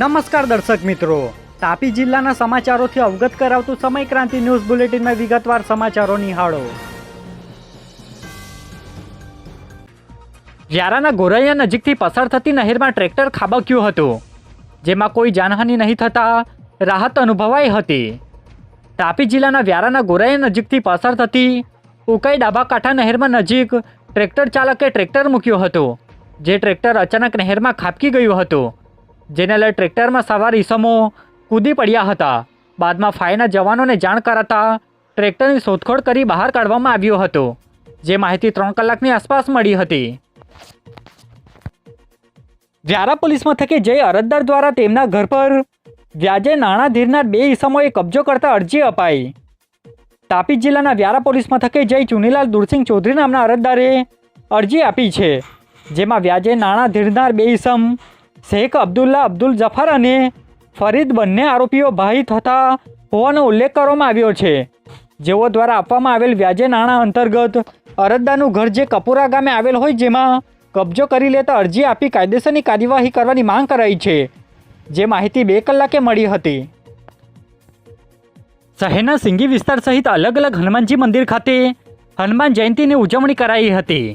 નમસ્કાર દર્શક મિત્રો. તાપી જિલ્લાના સમાચારોથી અવગત કરાવતું સમય ક્રાંતિ ન્યૂઝ બુલેટિનમાં વિગતવાર સમાચારો નિહાળો. વ્યારાના ગોરૈયા નજીકથી પસાર થતી નહેરમાં ટ્રેક્ટર ખાબક્યું હતું, જેમાં કોઈ જાનહાનિ નહીં થતા રાહત અનુભવાઈ હતી. તાપી જિલ્લાના વ્યારાના ગોરૈયા નજીકથી પસાર થતી ઉકાઈ ડાબા કાંઠા નહેરમાં નજીક ટ્રેક્ટર ચાલકે ટ્રેક્ટર મૂક્યું હતું, જે ટ્રેક્ટર અચાનક નહેરમાં ખાબકી ગયું હતું. જેને લઈ ટ્રેક્ટરમાં સવાર ઈસમો કૂદી પડ્યા હતા. બાદમાં ફાયરના જવાનોને જાણ કરાતા ટ્રેક્ટરની શોધખોળ કરી બહાર કાઢવામાં આવ્યું હતું, જે માહિતી ત્રણ કલાકની આસપાસ મળી હતી. વ્યારા પોલીસ મથકે જઈ અરજદાર દ્વારા તેમના ઘર પર વ્યાજે નાણાં ધીરનાર બે ઈસમોએ કબજો કરતા અરજી અપાઈ. તાપી જિલ્લાના વ્યારા પોલીસ મથકે જઈ ચુનીલાલ દુરસિંહ ચૌધરી નામના અરજદારે અરજી આપી છે, જેમાં વ્યાજે નાણાં ધીરનાર બે ઈસમ શેખ અબ્દુલ્લા અબ્દુલ જફર અને ફરીદ બંને આરોપીઓ ભાઈ થતા હોવાનો ઉલ્લેખ કરવામાં આવ્યો છે. જેઓ દ્વારા આપવામાં આવેલ વ્યાજે નાણાં અંતર્ગત અરજદારનું ઘર જે કપુરા ગામે આવેલ હોય જેમાં કબજો કરી લેતા અરજી આપી કાયદેસરની કાર્યવાહી કરવાની માંગ કરાઈ છે. જે માહિતી બે કલાકે મળી હતી. શહેરના સિંગી વિસ્તાર સહિત અલગ અલગ હનુમાનજી મંદિર ખાતે હનુમાન જયંતીની ઉજવણી કરાઈ હતી.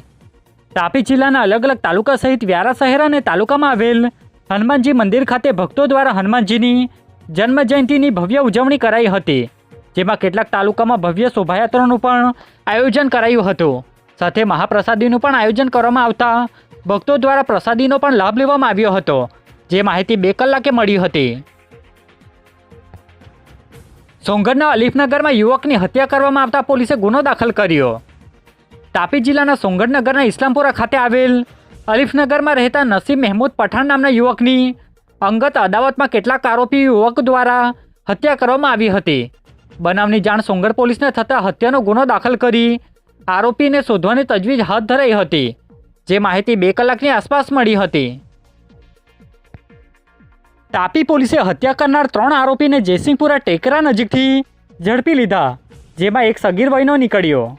તાપી જિલ્લાના અલગ અલગ તાલુકા સહિત વ્યારા શહેર અને તાલુકામાં આવેલ હનુમાનજી મંદિર ખાતે ભક્તો દ્વારા હનુમાનજીની જન્મજયંતિની ભવ્ય ઉજવણી કરાઈ હતી, જેમાં કેટલાક તાલુકામાં ભવ્ય શોભાયાત્રાનું પણ આયોજન કરાયું હતું. સાથે મહાપ્રસાદીનું પણ આયોજન કરવામાં આવતા ભક્તો દ્વારા પ્રસાદીનો પણ લાભ લેવામાં આવ્યો હતો, જે માહિતી બે કલાકે મળી હતી. સોંગઢના અલીફનગરમાં યુવકની હત્યા કરવામાં આવતા પોલીસે ગુનો દાખલ કર્યો. તાપી જિલ્લાના સોંગઢનગરના ઇસ્લામપુરા ખાતે આવેલ અલીફનગરમાં રહેતા નસીબ મહેમૂદ પઠાણ નામના યુવકની અંગત અદાવતમાં કેટલાક આરોપી યુવક દ્વારા હત્યા કરવામાં આવી હતી. બનાવની જાણ સોંગઢ પોલીસને થતાં હત્યાનો ગુનો દાખલ કરી આરોપીને શોધવાની તજવીજ હાથ ધરાઈ હતી, જે માહિતી બે કલાકની આસપાસ મળી હતી. તાપી પોલીસે હત્યા કરનાર ત્રણ આરોપીને જયસિંહપુરા ટેકરા નજીકથી ઝડપી લીધા, જેમાં એક સગીર વયનો નીકળ્યો.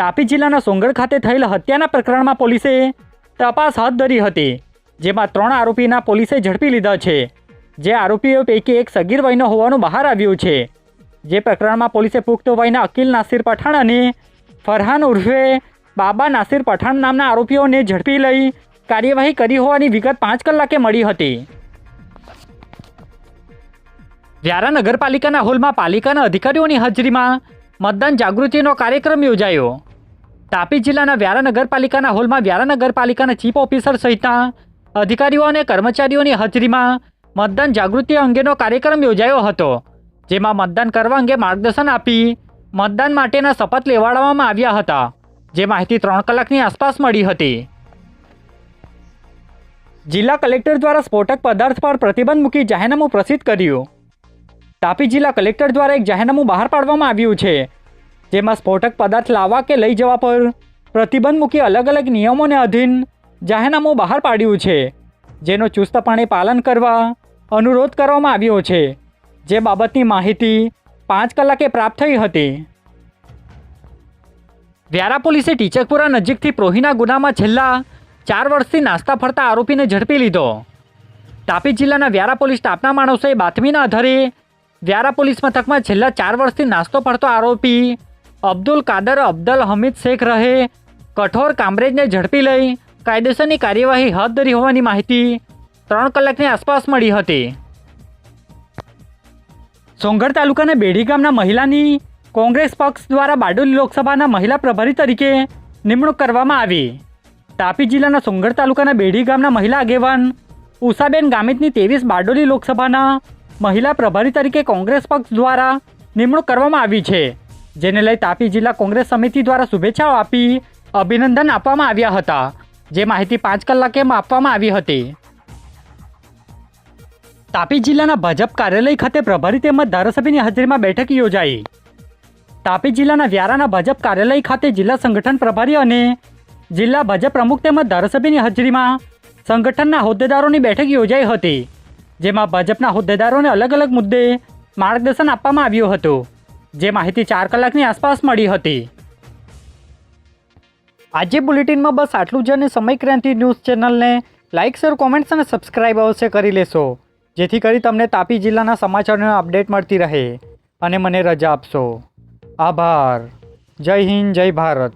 તાપી જિલ્લાના સોંગળ ખાતે થયેલ હત્યાના પ્રકરણમાં પોલીસે તપાસ હાથ ધરી હતી, જેમાં ત્રણ આરોપીના પોલીસે ઝડપી લીધા છે. જે આરોપીઓ પૈકી એક સગીર વયનો હોવાનું બહાર આવ્યું છે. જે પ્રકરણમાં પોલીસે પુખ્ત વયના અકીલ નાસિર પઠાણ અને ફરહાન ઉર્ફે બાબા નાસિર પઠાણ નામના આરોપીઓને ઝડપી લઈ કાર્યવાહી કરી હોવાની વિગત પાંચ કલાકે મળી હતી. વ્યારા નગરપાલિકાના હોલમાં પાલિકાના અધિકારીઓની હાજરીમાં મતદાન જાગૃતિનો કાર્યક્રમ યોજાયો. તાપી જિલ્લાના વ્યારા નગરપાલિકાના હોલમાં વ્યારા નગરપાલિકાના ચીફ ઓફિસર સહિતના અધિકારીઓ અને કર્મચારીઓની હાજરીમાં મતદાન જાગૃતિ અંગેનો કાર્યક્રમ યોજાયો હતો, જેમાં મતદાન કરવા અંગે માર્ગદર્શન આપી મતદાન માટેના શપથ લેવાડવામાં આવ્યા હતા, જે માહિતી ત્રણ કલાકની આસપાસ મળી હતી. જિલ્લા કલેક્ટર દ્વારા સ્ફોટક પદાર્થ પર પ્રતિબંધ મૂકી જાહેરનામું પ્રસિદ્ધ કર્યું. તાપી જિલ્લા કલેક્ટર દ્વારા એક જાહેરનામું બહાર પાડવામાં આવ્યું છે જેમાં સ્ફોટક પદાર્થ લાવવા કે લઈ જવા પર પ્રતિબંધ મૂકી અલગ અલગ નિયમોને અધીન જાહેરનામું બહાર પાડ્યું છે, જેનો ચુસ્તપણે પાલન કરવા અનુરોધ કરવામાં આવ્યો છે. જે બાબતની માહિતી પાંચ કલાકે પ્રાપ્ત થઈ હતી. વ્યારા પોલીસે ટીચકપુરા નજીકથી પ્રોહીના ગુનામાં છેલ્લા ચાર વર્ષથી નાસ્તા ફરતા આરોપીને ઝડપી લીધો. તાપી જિલ્લાના વ્યારા પોલીસ સ્ટાફના માણસોએ બાતમીના આધારે વ્યારા પોલીસ મથકમાં છેલ્લા ચાર વર્ષથી નાસ્તો ફરતો આરોપી અબ્દુલ કાદર અબ્દલ હમીદ શેખ રહે. કઠોર કામરેજને ઝડપી લઈ. કાયદેસરની કાર્યવાહી હાથ ધરી હોવાની માહિતી ત્રણ કલાકની આસપાસ મળી હતી. સોંગઢ તાલુકાના બેડી ગામના મહિલાની કોંગ્રેસ પક્ષ દ્વારા બારડોલી લોકસભાના મહિલા પ્રભારી તરીકે નિમણૂક કરવામાં આવી. તાપી જિલ્લાના સોંગઢ તાલુકાના બેડી ગામના મહિલા આગેવાન ઉષાબેન ગામિતની ત્રેવીસ બારડોલી લોકસભાના મહિલા પ્રભારી તરીકે કોંગ્રેસ પક્ષ દ્વારા નિમણૂક કરવામાં આવી છે. જેને લઈ તાપી જિલ્લા કોંગ્રેસ સમિતિ દ્વારા શુભેચ્છાઓ આપી, અભિનંદન આપવામાં આવ્યા હતા. જે માહિતી પાંચ કલાકે આપવામાં આવી હતી. તાપી જિલ્લાના ભાજપ કાર્યાલય ખાતે પ્રભારી તેમજ ધારાસભ્યની હાજરીમાં બેઠક યોજાઈ. તાપી જિલ્લાના વ્યારાના ભાજપ કાર્યાલય ખાતે જિલ્લા સંગઠન પ્રભારી અને જિલ્લા ભાજપ પ્રમુખ તેમજ ધારાસભ્યની હાજરીમાં સંગઠનના હોદ્દેદારોની બેઠક યોજાઈ હતી, જેમાં ભાજપના હોદ્દેદારોને અલગ અલગ મુદ્દે માર્ગદર્શન આપવામાં આવ્યું હતું. જે માહિતી ચાર કલાકની આસપાસ મળી હતી. આજે બુલેટિનમાં બસ આટલું જ અને સમય ક્રાંતિ ન્યૂઝ ચેનલને લાઇક શેર, કોમેન્ટ્સ અને સબસ્ક્રાઇબ અવશ્ય કરી લેશો. જેથી કરી તમને તાપી જિલ્લાના સમાચારોની અપડેટ મળતી રહે. અને મને રજા આપશો. આભાર. જય હિન્દ, જય ભારત.